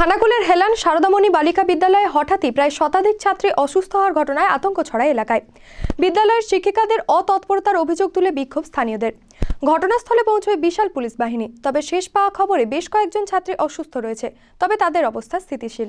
খানাকুলের হেলান শারদামণি বালিকা বিদ্যালয়ে হঠাৎই প্রায় শতাধিক ছাত্রী অসুস্থ হওয়ার ঘটনায় আতঙ্ক ছড়ায় এলাকায়। বিদ্যালয়ের শিক্ষিকাদের অতৎপরতার অভিযোগ তুলে বিক্ষোভ স্থানীয়দের। ঘটনাস্থলে পৌঁছয় বিশাল পুলিশ বাহিনী। তবে শেষ পাওয়া খবরে বেশ কয়েকজন ছাত্রী অসুস্থ রয়েছে। তবে তাদের অবস্থা স্থিতিশীল।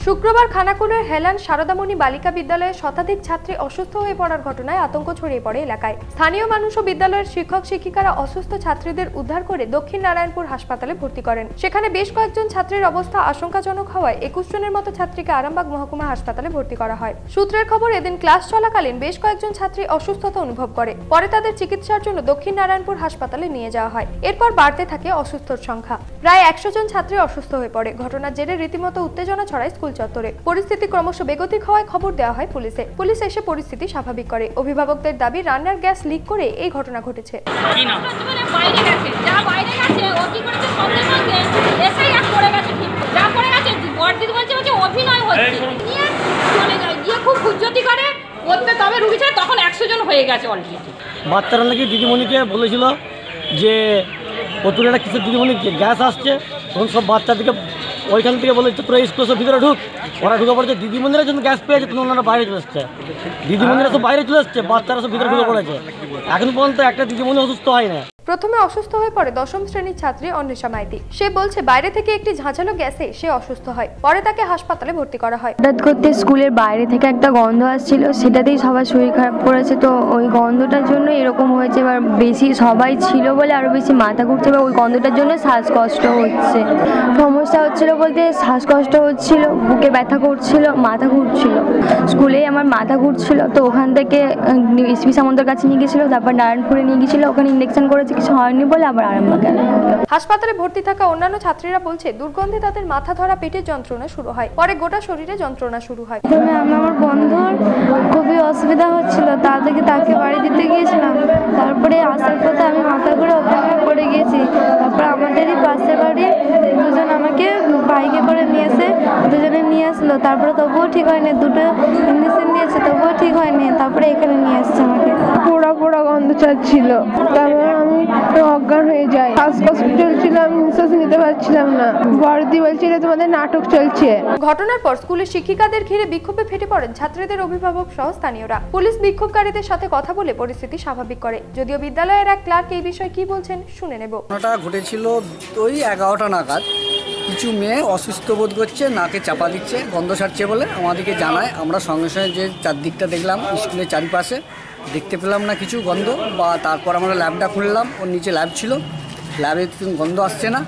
শুক্রবার খানাকুলের হেলান সারদামণি বালিকা বিদ্যালয়ে শতাধিক ছাত্রী অসুস্থ হয়ে পড়ার ঘটনায় আতঙ্ক ছড়িয়ে পড়ে এলাকায়। স্থানীয় মানুষ ও বিদ্যালয়ের শিক্ষক, শিক্ষিকারা অসুস্থ ছাত্রীদের উদ্ধার করে দক্ষিণ নারায়ণপুর হাসপাতালে ভর্তি করেন। সেখানে বেশ কয়েকজন ছাত্রীর অবস্থা আশঙ্কাজনক হওয়ায় একুশ জনের মতো ছাত্রীকে আরামবাগ মহকুমা হাসপাতালে ভর্তি করা হয়। সূত্রের খবর, এদিন ক্লাস চলাকালীন বেশ কয়েকজন ছাত্রী অসুস্থতা অনুভব করে। পরে তাদের চিকিৎসার জন্য দক্ষিণ নারায়ণপুর হাসপাতালে নিয়ে যাওয়া হয়। এরপর বাড়তে থাকে অসুস্থর সংখ্যা। প্রায় একশো জন ছাত্রী অসুস্থ হয়ে পড়ে। ঘটনার জেরে রীতিমতো উত্তেজনা ছড়ায় স্কুল চত্বরে। পরিস্থিতি ক্রমশ বেগতিক হওয়ায় খবর দেওয়া হয় পুলিশে। পুলিশ এসে পরিস্থিতি স্বাভাবিক করে। অভিভাবকদের দাবি রান্নার গ্যাস লিক করে এই ঘটনা ঘটেছে। কি নাম? বলে বাইরে গেছে যা বাইরে গেছে ও কি করেছে সঙ্গে সঙ্গে এসেই এক করে গেছে ঠিক। করে। যা করে গেছে বড়দিদি বলছে হচ্ছে অভিনয় হচ্ছে। নিয়ে চলে যায় খুব খুঁজতি করে করতে তবে রুগী ছিল তখন একশো জন হয়ে গেছে অলরেডি বাচ্চারা নাকি দিদিমণিকে বলেছিল যে প্রচুর একটা কিসের দিদিমণি গ্যাস আসছে তখন সব বাচ্চাদেরকে ওইখান থেকে বলে তোরা স্কুলের ভিতরে ঢুক। ওরা ঢুকে পড়েছে। দিদিমন্দিরা যখন গ্যাস পেয়েছে, তখন ওনারা বাইরে চলে এসছে। মন্দিরে সব বাইরে চলে এসছে, বাচ্চারা সব ভিতরে ঢুকে পড়েছে। এখন পর্যন্ত একটা দিদি দিদিমণি অসুস্থ হয় না প্রথমে অসুস্থ হয়ে পড়ে দশম শ্রেণির ছাত্রী অন্বেষা মাইতি। সে বলছে, বাইরে থেকে একটি ঝাঁঝালো গ্যাসে সে অসুস্থ হয়। পরে তাকে হাসপাতালে ভর্তি করা হয়। হঠাৎ করতে স্কুলের বাইরে থেকে একটা গন্ধ আসছিল। সেটাতেই সবার শরীর খারাপ করেছে। তো ওই গন্ধটার জন্য এরকম হয়েছে এবার বেশি সবাই ছিল বলে আরও বেশি মাথা ঘুরছে বা ওই গন্ধটার জন্য শ্বাসকষ্ট হচ্ছে। সমস্যা হচ্ছিল বলতে শ্বাসকষ্ট হচ্ছিল, বুকে ব্যথা করছিল, মাথা ঘুরছিল। স্কুলেই আমার মাথা ঘুরছিল। তো ওখান থেকে এসপি সামন্তর কাছে নিয়ে গেছিল, তারপর নারায়ণপুরে নিয়ে গেছিল। ওখানে ইঞ্জেকশন করেছে কিছু হয়নি বলে আবার আরামবাগ গেল। হাসপাতালে ভর্তি থাকা অন্যান্য ছাত্রীরা বলছে দুর্গন্ধে তাদের মাথা ধরা পেটের যন্ত্রণা শুরু হয়। পরে গোটা শরীরে যন্ত্রণা শুরু হয়। আমার বন্ধুর খুবই অসুবিধা হচ্ছিল। তাদেরকে তাকে বাড়ি দিতে গিয়েছিলাম। তারপরে আসার পথে আমি মাথা ঘুরে ওখানে পড়ে গিয়েছি। তারপর আমাদেরই পাশের বাড়ি দুজন আমাকে বাইকে করে নিয়ে এসে দুজনে নিয়ে আসলো। তারপরে তবুও ঠিক হয়নি। দুটো ইঞ্জেকশন দিয়েছে তবুও ঠিক হয়নি। তারপরে এখানে নিয়ে আসছে আমাকে। পোড়া গন্ধ ছাড়ছিল তারপর আমি অজ্ঞান হয়ে যাই। শ্বাসকষ্ট চলছিল আমি নিঃশ্বাস নিতে পারছিলাম না। বড়দি বলছিল তোমাদের নাটক চলছে। ঘটনার পর স্কুলের শিক্ষিকাদের ঘিরে বিক্ষোভে ফেটে পড়েন ছাত্রীদের অভিভাবক সহ স্থানীয়রা। পুলিশ বিক্ষোভকারীদের সাথে কথা বলে পরিস্থিতি স্বাভাবিক করে। যদিও বিদ্যালয়ের এক ক্লার্ক এই বিষয়ে কি বলছেন শুনে নেব। ঘটনাটা ঘটেছিল ওই এগারোটা নাগাদ। কিছু মেয়ে অসুস্থ বোধ করছে নাকে চাপা দিচ্ছে গন্ধ ছাড়ছে বলে আমাদেরকে জানায়। আমরা সঙ্গে সঙ্গে যে চারদিকটা দেখলাম স্কুলের চারিপাশে। দেখতে পেলাম না কিছু গন্ধ, বা তারপর আমরা ল্যাবটা খুললাম, ওর নিচে ল্যাব ছিল। ল্যাবে গন্ধ আসছে না।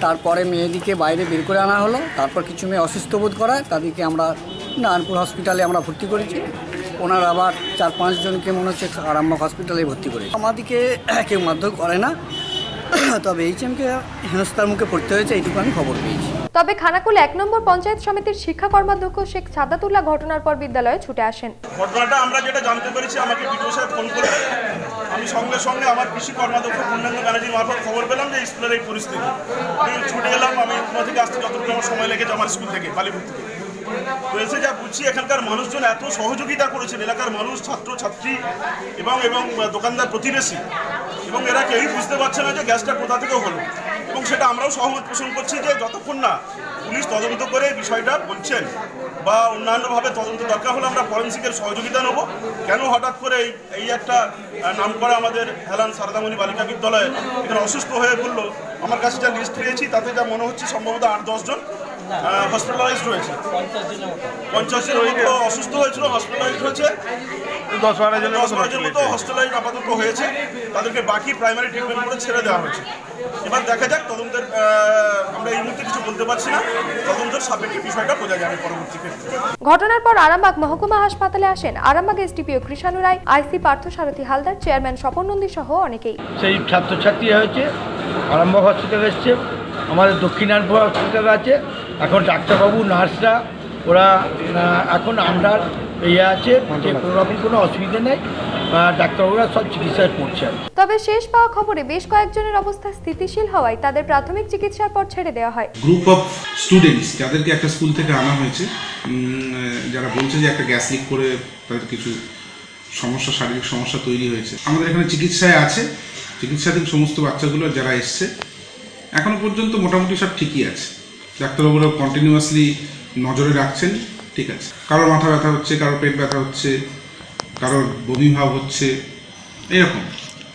তারপরে মেয়েদিকে বাইরে বের করে আনা হলো। তারপর কিছু মেয়ে অসুস্থ বোধ করায়, তাদেরকে আমরা নারায়ণপুর হসপিটালে আমরা ভর্তি করেছি। ওনার আবার চার পাঁচজনকে মনে হচ্ছে আরামবাগ হসপিটালে ভর্তি করেছি। আমাদেরকে কেউ মারধর করে না। তবে এইচএমকে হেনস্থার মুখে পড়তে হয়েছে এইটুকু আমি খবর পেয়েছি। তবে খানাকুল এক নম্বর পঞ্চায়েত সমিতির শিক্ষা কর্মাধ্যক্ষ শেখ সাদাতুল্লাহ ঘটনার পর বিদ্যালয়ে ছুটে আসেন। ঘটনাটা আমরা যেটা জানতে পেরেছি আমাকে বিডিও সাহেব ফোন করে আমি সঙ্গে সঙ্গে আমার কৃষি কর্মাধ্যক্ষ পূর্ণাঙ্গ ব্যানার্জি মারফত খবর পেলাম যে স্কুলের এই পরিস্থিতি। আমি ছুটে এলাম আমি থেকে আসতে যতটুকু আমার সময় লেগেছে আমার স্কুল থেকে বালিপুর থেকে। এসে যা বুঝছি এখানকার মানুষজন এত সহযোগিতা করেছেন এলাকার মানুষ ছাত্র ছাত্রী এবং এবং দোকানদার প্রতিবেশী। এবং এরা কেউই বুঝতে পারছে না যে গ্যাসটা কোথা থেকে হলো। এবং সেটা আমরাও সহমত পোষণ করছি যে যতক্ষণ না পুলিশ তদন্ত করে বিষয়টা বলছেন বা অন্যান্যভাবে তদন্ত দরকার হলে আমরা ফরেন্সিকের সহযোগিতা নেব। কেন হঠাৎ করে এই একটা নাম করা আমাদের হেলান সারদামণি বালিকা বিদ্যালয়ে এখানে অসুস্থ হয়ে পড়ল? আমার কাছে যা লিস্ট পেয়েছি, তাতে যা মনে হচ্ছে সম্ভবত আট দশজন হসপিটালাইজড রয়েছে। পঞ্চাশ জন ওই অসুস্থ হয়েছিল হসপিটালাইজড হয়েছে দশ বারো জনের দশ বারো জন মতো হসপিটালাইজ আপাতত হয়েছে। তাদেরকে বাকি প্রাইমারি ট্রিটমেন্ট করে ছেড়ে দেওয়া হয়েছে। এবার দেখা যাক তদন্তের আমরা এই মুহূর্তে কিছু বলতে পারছি না। তদন্তের সাপেক্ষে বিষয়টা বোঝা যাবে পরবর্তী ক্ষেত্রে। ঘটনার পর আরামবাগ মহকুমা হাসপাতালে আসেন Arambagh SDPO Krishanu Roy IC Partha Sarathi Halder chairman Swapan Nandi সহ অনেকেই। সেই ছাত্রছাত্রী হয়েছে আরামবাগ হসপিটালে এসছে আমাদের দক্ষিণানপুর হসপিটালে আছে। এখন ডাক্তারবাবু নার্সরা ওরা এখন আন্ডার ইয়ে আছে যে কোনো রকম কোনো অসুবিধা নেই। ডাক্তারবাবুরা সব চিকিৎসা করছে আর কি। তবে শেষ পাওয়া খবরে বেশ কয়েকজনের অবস্থা স্থিতিশীল হওয়ায় তাদের প্রাথমিক চিকিৎসার পর ছেড়ে দেওয়া হয়। গ্রুপ অফ স্টুডেন্টস যাদেরকে একটা স্কুল থেকে আনা হয়েছে যারা বলছে যে একটা গ্যাস লিক করে তাদের কিছু সমস্যা শারীরিক সমস্যা তৈরি হয়েছে। আমাদের এখানে চিকিৎসায় আছে চিকিৎসাধীন সমস্ত বাচ্চাগুলো যারা এসছে এখনও পর্যন্ত মোটামুটি সব ঠিকই আছে। ডাক্তারবাবুরা কন্টিনিউয়াসলি নজরে রাখছেন, ঠিক আছে। কারোর মাথা ব্যথা হচ্ছে, কারোর পেট ব্যথা হচ্ছে, কারোর বমি ভাব হচ্ছে, এরকম।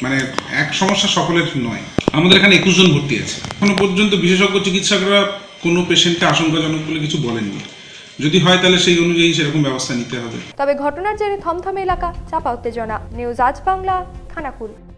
মানে এক সমস্যা সকলের নয়। আমাদের এখানে একুশ জন ভর্তি আছে। এখনও পর্যন্ত বিশেষজ্ঞ চিকিৎসকরা কোনো পেশেন্টকে আশঙ্কাজনক বলে কিছু বলেননি। যদি হয় তাহলে সেই অনুযায়ী সেরকম ব্যবস্থা নিতে হবে। তবে ঘটনার জেরে থমথমে এলাকা, চাপা উত্তেজনা। নিউজ আজ বাংলা, খানাকুল।